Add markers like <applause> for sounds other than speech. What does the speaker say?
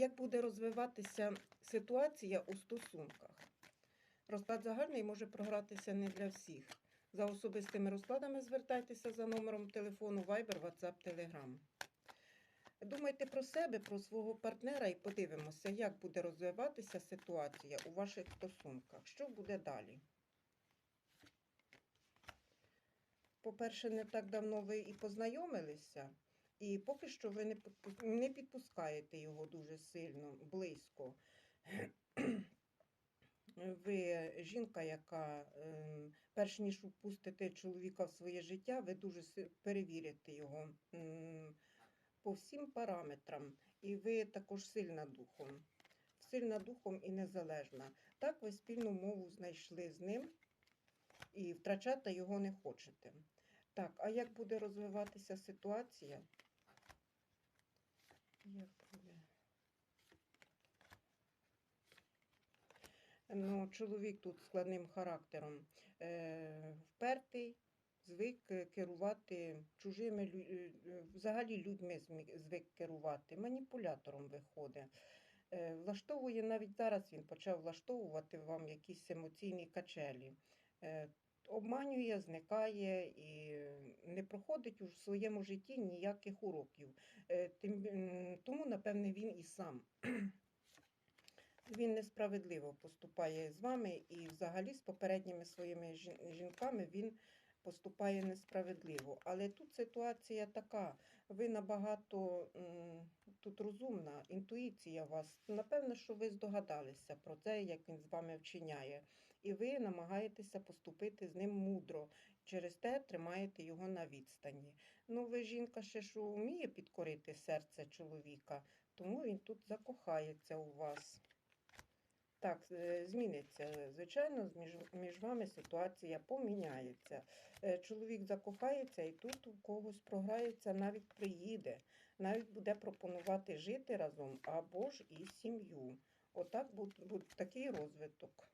Як буде розвиватися ситуація у стосунках? Розклад загальний може програтися не для всіх. За особистими розкладами звертайтеся за номером телефону Viber, WhatsApp, Telegram. Думайте про себе, про свого партнера і подивимося, як буде розвиватися ситуація у ваших стосунках. Що буде далі? По-перше, не так давно ви і познайомилися, і поки що ви не підпу- не підпускаєте його дуже сильно, близько. <clears throat> Ви жінка, яка ем, перш ніж впустите чоловіка в своє життя, ви дуже перевірите його по всім параметрам. І ви також сильна духом. Сильна духом і незалежна. Так ви спільну мову знайшли з ним і втрачати його не хочете. Так, а як буде розвиватися ситуація? Як? Ну, чоловік тут складним характером е, впертий, звик е, керувати чужими е, е, взагалі людьми звик керувати, маніпулятором виходить. Е, влаштовує навіть зараз він почав влаштовувати вам якісь емоційні качелі. Е, обманює, зникає і не проходить у своєму житті ніяких уроків. Е, тому, напевне, він і сам. Він несправедливо поступає з вами і взагалі з попередніми своїми жінками він поступає несправедливо. Але тут ситуація така, ви набагато тут розумна, інтуїція у вас. Напевно, що ви здогадалися про це, як він з вами вчиняє. І ви намагаєтеся поступити з ним мудро. Через те тримаєте його на відстані. Ну, ви жінка ще що вміє підкорити серце чоловіка, тому він тут закохається у вас. Так, е, зміниться. Звичайно, між, між вами ситуація поміняється. Е, Чоловік закохається і тут у когось програється, навіть приїде, навіть буде пропонувати жити разом або ж і сім'ю. Отак буде такий розвиток.